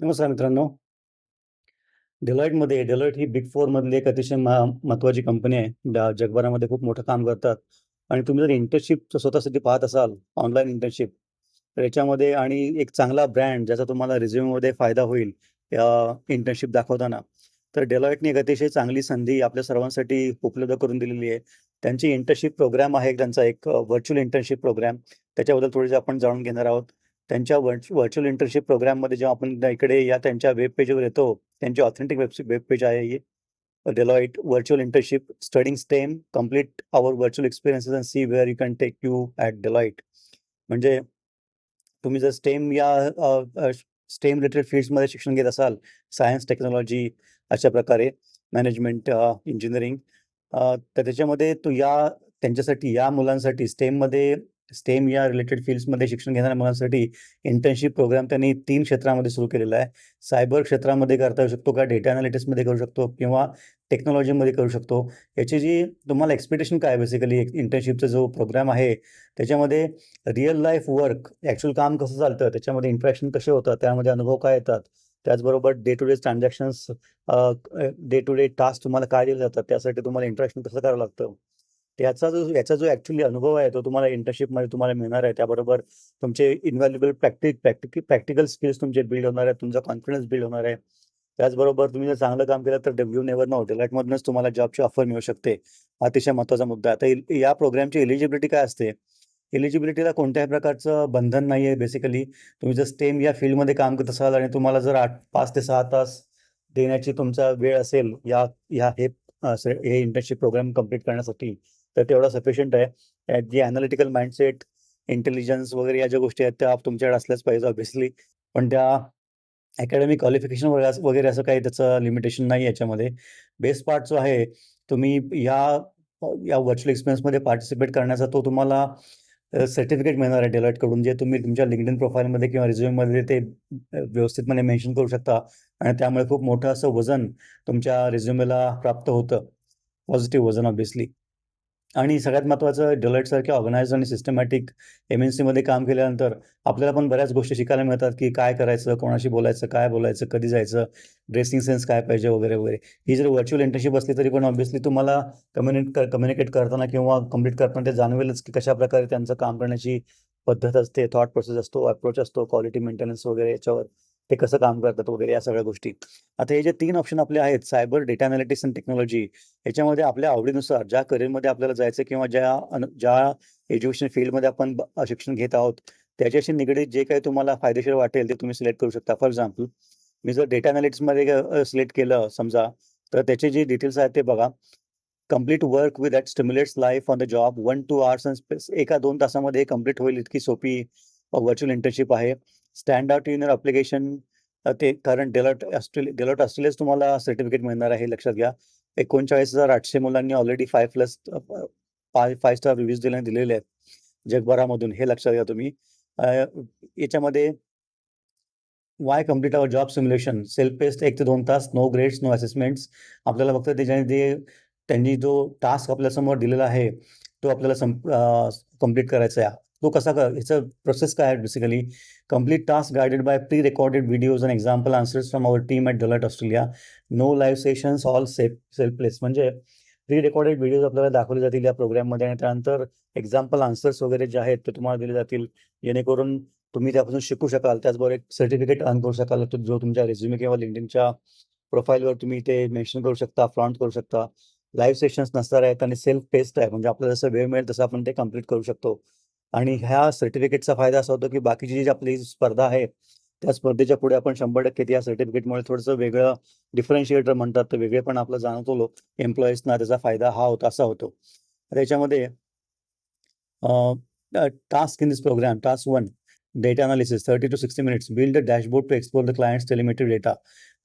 नमस्कार मित्रांनो. डेलॉईटमध्ये डेलॉइट ही बिग फोरमधली एक अतिशय महा महत्त्वाची कंपनी आहे. जगभरामध्ये खूप मोठं काम करतात आणि तुम्ही जर इंटर्नशिप स्वतःसाठी पाहत असाल, ऑनलाईन इंटर्नशिप, तर याच्यामध्ये आणि एक चांगला ब्रँड ज्याचा तुम्हाला रिझ्युममध्ये फायदा होईल, या इंटर्नशिप दाखवताना, तर डेलॉईटने एक अतिशय चांगली संधी आपल्या सर्वांसाठी उपलब्ध करून दिलेली आहे. त्यांची इंटर्नशिप प्रोग्राम आहे त्यांचा एक व्हर्च्युअल इंटर्नशिप प्रोग्राम. त्याच्याबद्दल थोडीशी आपण जाणून घेणार आहोत. त्यांच्या व्हर्च्युअल इंटर्नशिप प्रोग्राममध्ये जेव्हा आपण इकडे या त्यांच्या वेब पेजवर येतो, त्यांची ऑथेंटिक वेब वेब पेज आहे ही. Deloitte virtual internship studying STEM complete our virtual experiences and see where you can take you at Deloitte म्हणजे तुम्ही जर स्टेम या स्टेम रिलेटेड फील्ड्समध्ये शिक्षण घेत असाल, सायन्स, टेक्नॉलॉजी अशा प्रकारे मॅनेजमेंट इंजिनिअरिंग तर त्याच्यामध्ये तो या त्यांच्यासाठी या मुलांसाठी स्टेममध्ये स्टेम या रिलेटेड फील्ड्समध्ये शिक्षण घेणाऱ्या मुलांसाठी इंटर्नशिप प्रोग्राम त्यांनी तीन क्षेत्रामध्ये सुरू केलेला आहे. सायबर क्षेत्रामध्ये करता येऊ शकतो का, डेटा अनालिटिक्समध्ये करू शकतो किंवा टेक्नॉलॉजीमध्ये करू शकतो. याची जी तुम्हाला एक्सपेक्टेशन काय बेसिकली इंटर्नशिपचा जो प्रोग्राम आहे, त्याच्यामध्ये रिअल लाईफ वर्क, ॲक्च्युअल काम कसं चालतं, त्याच्यामध्ये इंटरॅक्शन कसे होतात, त्यामध्ये अनुभव काय येतात, त्याचबरोबर day to day transactions day to day task तुम्हाला काय दिले जातात, त्यासाठी तुम्हाला इंटरॅक्शन कसं करावं लागतं. याचा जो याचा जो ऍक्च्युली अनुभव आहे, तो तुम्हाला इंटर्नशिपमध्ये तुम्हाला मिळणार आहे. त्याबरोबर तुमचे invaluable practic practic practical skills तुमचे बिल्ड होणार आहे तुमचा कॉन्फिडन्स बिल्ड होणार आहे. त्याचबरोबर तुम्ही जर चांगलं काम केलं तर डब्ल्यू नेवर नो Deloitteमधूनच तुम्हाला जॉबची ऑफर मिळू शकते. अतिशय महत्त्वाचा मुद्दा आता या प्रोग्रामची एलिजिबिलिटी काय असते? एलिजिबिलिटीला कोणत्याही प्रकारचं बंधन नाही आहे बेसिकली. तुम्ही जर स्टेम या फील्डमध्ये काम करत असाल आणि तुम्हाला जर 8 5 ते सहा तास देण्याची तुमचा वेळ असेल, या या हे हे इंटर्नशिप प्रोग्राम कंप्लीट करण्यासाठी, तर तेवढा सफिशियंट आहे. जे अनालिटिकल माइंडसेट, इंटेलिजन्स वगैरे या ज्या गोष्टी आहेत, त्या तुमच्याकडे असल्याच पाहिजे ऑब्व्हियसली. पण त्या अकॅडमिक क्वालिफिकेशन वगैरे वगैरे असं काही त्याचं लिमिटेशन नाही याच्यामध्ये. बेस्ट पार्ट जो आहे, तुम्ही या या व्हर्च्युअल एक्सपिरियन्समध्ये पार्टिसिपेट करण्याचा तो तुम्हाला सर्टिफिकेट मिळणार आहे Deloitteकडून, जे तुम्ही तुमच्या लिंकडिन प्रोफाइलमध्ये किंवा रिझ्युममध्ये ते व्यवस्थितपणे मेन्शन करू शकता आणि त्यामुळे खूप मोठं असं वजन तुमच्या रिझ्युमेला प्राप्त होतं. पॉझिटिव्ह वजन ऑब्व्हियसली. आणि सगळ्यात महत्त्वाचं Deloitteसारख्या ऑर्गनायझर आणि सिस्टमॅटिक एम-एन-सीमध्ये काम केल्यानंतर आपल्याला पण बऱ्याच गोष्टी शिकायला मिळतात, की काय करायचं, कोणाशी बोलायचं, काय बोलायचं, कधी जायचं, ड्रेसिंग सेन्स काय पाहिजे वगैरे, वगैरे. ही जर व्हर्च्युअल इंटर्नशिप असली तरी पण ऑब्व्हियसली तुम्हाला कम्युनिट कम्युनिकेट करताना किंवा कंप्लीट करताना ते जाणवेलच, की कशाप्रकारे त्यांचं काम करण्याची पद्धत असते, थॉट प्रोसेस असतो, अप्रोच असतो, क्वालिटी मेंटेनन्स वगैरे याच्यावर ते कसं काम करतात वगैरे या सगळ्या गोष्टी. आता हे जे तीन ऑप्शन आपले आहेत, cyber, data analytics and technology, याच्यामध्ये आपल्या आवडीनुसार ज्या करिअरमध्ये आपल्याला जायचं किंवा ज्या ज्या एज्युकेशन फील्डमध्ये आपण शिक्षण घेत आहोत, त्याच्याशी निगडीत जे काही तुम्हाला फायदेशीर वाटेल, ते तुम्ही सिलेक्ट करू शकता. फॉर एक्झाम्पल, मी जर डेटा मध्ये सिलेक्ट केलं समजा, तर त्याचे जे डिटेल्स आहेत ते बघा. Complete work with that stimulates life on the job 1-2 hours and space 1-2 तासामध्ये कंप्लीट होईल इतकी सोपी व्हर्च्युअल इंटर्नशिप आहे. Stand out in your application ते कारण डेलॉट ऑस्ट्रेलिया डेलॉट ऑस्ट्रेलियाच तुम्हाला सर्टिफिकेट मिळणार आहे, लक्षात घ्या. 39,800 मुलांनी already five plus five five star reviews दिले दिलेले आहेत, जगभरामधून हे लक्षात घ्या तुम्ही. याच्यामध्ये why complete our job simulation, self paced एक ते दोन तास, नो ग्रेड्स, नो असेसमेंट्स. आपल्याला फक्त त्याच्याने ते त्यांनी जो टास्क आपल्यासमोर दिलेला आहे, तो आपल्याला संप कंप्लीट कंप्लीट करायचा आहे. तो कसा कर ह्याचं प्रोसेस काय आहे basically, complete task guided by pre recorded videos and example answers from our team at Deloitte Australia. No live sessions, all safe self place. म्हणजे प्री रेकॉर्डेड व्हिडिओज आपल्याला दाखवले जातील या प्रोग्राममध्ये आणि त्यानंतर एक्झाम्पल आन्सर्स वगैरे जे आहेत, ते तुम्हाला दिले जातील, जेणेकरून तुम्ही त्यापासून शिकू शकाल. त्याचबरोबर एक सर्टिफिकेट अर्न करू शकाल, जो तुमच्या रेझ्युमे किंवा LinkedInच्या प्रोफाइलवर तुम्ही ते मेन्शन करू शकता, फ्लॉन्ट करू शकता. लाईव्ह सेशन्स नसणार आहेत आणि सेल्फ पेस्ट आहे, म्हणजे आपल्याला जसं वेळ मिळेल तसं आपण ते कंप्लीट करू शकतो. आणि ह्या सर्टिफिकेटचा फायदा असा होतो, की बाकीची जी आपली स्पर्धा आहे, त्या स्पर्धेच्या पुढे आपण 100% या सर्टिफिकेटमुळे थोडंसं वेगळं डिफरन्शिएटर म्हणतात, तर वेगळेपणा आपला जाणवतो एम्प्लॉईजना त्याचा फायदा हा होता असा होतो. त्याच्यामध्ये task in this program, task one data analysis 30 to 60 minutes, build a dashboard to explore the client's telemetry data,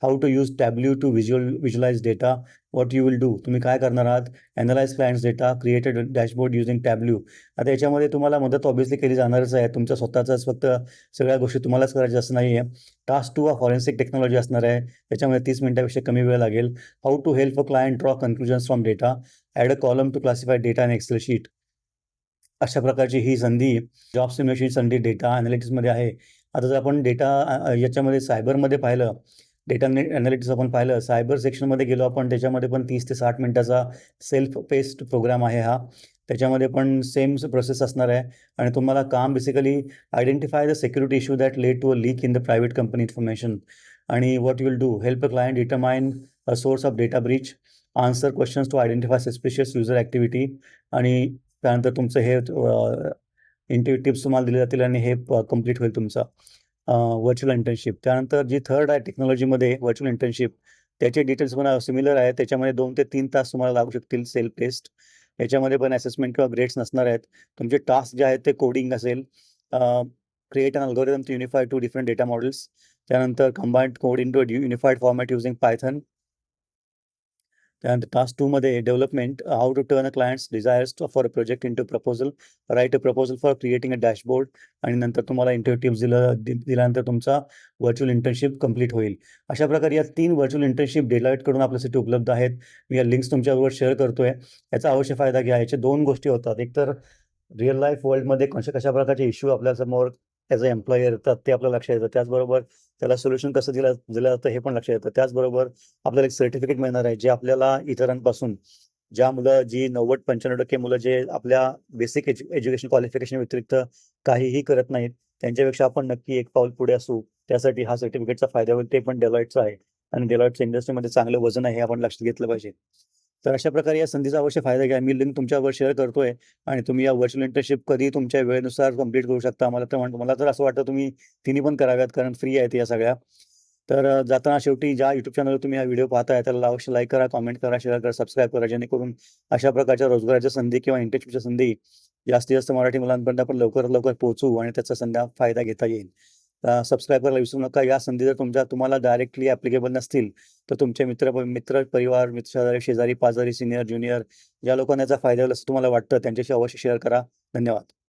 how to use Tableau to visual visualize data, what you will do. तुम्ही काय करणार आहात, analyse client's data, created a dashboard using Tableau. आता याच्यामध्ये तुम्हाला मदत obviously केली जाणारच आहे. तुमच्या स्वतःचाच फक्त सगळ्या गोष्टी तुम्हालाच करायच्या असं नाही आहे. टास्क टू हा फॉरेन्सिक टेक्नॉलॉजी असणार आहे. त्याच्यामध्ये तीस मिनिटापेक्षा कमी वेळ लागेल. How to help a client draw conclusions from data, add a column to classify data in Excel sheet. अशा प्रकारची ही संधी, जॉब सिम्युलेशनची संधी डेटा एनालिटिक्समध्ये आहे. आता जर आपण डेटा याच्यामध्ये सायबरमध्ये पाहिलं डेटा ॲनालिटिक्स आपण पाहिलं सायबर सेक्शनमध्ये गेलो आपण त्याच्यामध्ये पण तीस ते साठ मिनिटाचा सेल्फ पेस्ड प्रोग्राम आहे हा. त्याच्यामध्ये पण सेम प्रोसेस असणार आहे. आणि तुम्हाला काम basically identify the security issue that led to a leak in the private company information आणि what will do help a client determine a source of data breach answer questions to identify suspicious user activity आणि त्यानंतर तुमचं हे interview tips तुम्हाला दिले जातील आणि हे कंप्लीट होईल तुमचं व्हर्च्युअल इंटर्नशिप त्यानंतर जी थर्ड आहे टेक्नॉलॉजीमध्ये व्हर्च्युअल इंटर्नशिप त्याचे डिटेल्स पण सिमिलर आहे त्याच्यामध्ये दोन ते तीन तास तुम्हाला लागू शकतील सेल्फ टेस्ट याच्यामध्ये पण असेसमेंट किंवा ग्रेड्स नसणार आहेत. तुमचे टास्क जे आहेत ते कोडिंग असेल create an algorithm to unify two different data models त्यानंतर combined code into unified format using Python त्यानंतर टास्क टूमध्ये development how to turn a client's desires for a project into proposal write a proposal for creating a dashboard आणि नंतर तुम्हाला interview tips दिलं दि दिल्यानंतर तुमचा व्हर्च्युअल इंटर्नशिप कंप्लीट होईल. अशा प्रकारे या तीन व्हर्च्युअल इंटर्नशिप डेलाईटकडून आपल्यासाठी उपलब्ध आहेत. मी या लिंक्स तुमच्याबरोबर शेअर करतोय. याचा अवश्य फायदा घ्या. याचे दोन गोष्टी होतात. एक तर रिअल लाईफ वर्ल्डमध्ये कशा कशा प्रकारचे इश्यू आपल्यासमोर ॲज अ एम्प्लॉयर येतात ते आपल्या लक्षात येतं. त्याचबरोबर त्याला सोल्युशन कसं दिलं दिलं जातं हे पण लक्षात येतं. त्याचबरोबर आपल्याला एक सर्टिफिकेट मिळणार आहे जे आपल्याला इतरांपासून ज्या मुलं जी नव्वद पंच्याण्णव टक्के मुलं जे आपल्या बेसिक एज्यु एज्युकेशन क्वालिफिकेशन व्यतिरिक्त काहीही करत नाहीत त्यांच्यापेक्षा आपण नक्की एक पाऊल पुढे असू. त्यासाठी हा सर्टिफिकेटचा फायदा होईल ते पण डेलॉईटचा आहे. आणि डेलॉईटचं इंडस्ट्रीमध्ये चांगलं वजन आहे हे आपण लक्षात घेतलं पाहिजे. तर अशा प्रकारे या संधीचा अवश्य फायदा घ्या. मी लिंक तुमच्यावर शेअर करतोय आणि तुम्ही या व्हर्च्युअल इंटर्नशिप कधी तुमच्या वेळेनुसार कंप्लीट करू शकता. मला तर म्हणतो मला तर असं वाटतं तुम्ही तिन्ही पण कराव्यात कारण फ्री आहेत या सगळ्या. तर जाताना शेवटी ज्या युट्यूब चॅनलवर तुम्ही हा व्हिडिओ पाहताय त्याला अवश्य लाईक करा कमेंट करा शेअर करा सबस्क्राईब करा जेणेकरून अशा प्रकारच्या रोजगाराच्या संधी किंवा इंटर्नशिपच्या संधी जास्तीत जास्त मराठी मुलांपर्यंत आपण लवकरात लवकर पोहोचू आणि त्याचा संध्या फायदा घेता येईल. सबस्क्राईब करायला विसरू नका. या संधी जर तुमच्या तुम्हाला डायरेक्टली ॲप्लिकेबल नसतील तर तुमचे मित्र मित्र परिवार मित्र शेजारी शेजारी पाजारी सिनियर ज्युनियर ज्या लोकांना याचा फायदा होईल असं तुम्हाला वाटतं त्यांच्याशी अवश्य शेअर करा. धन्यवाद.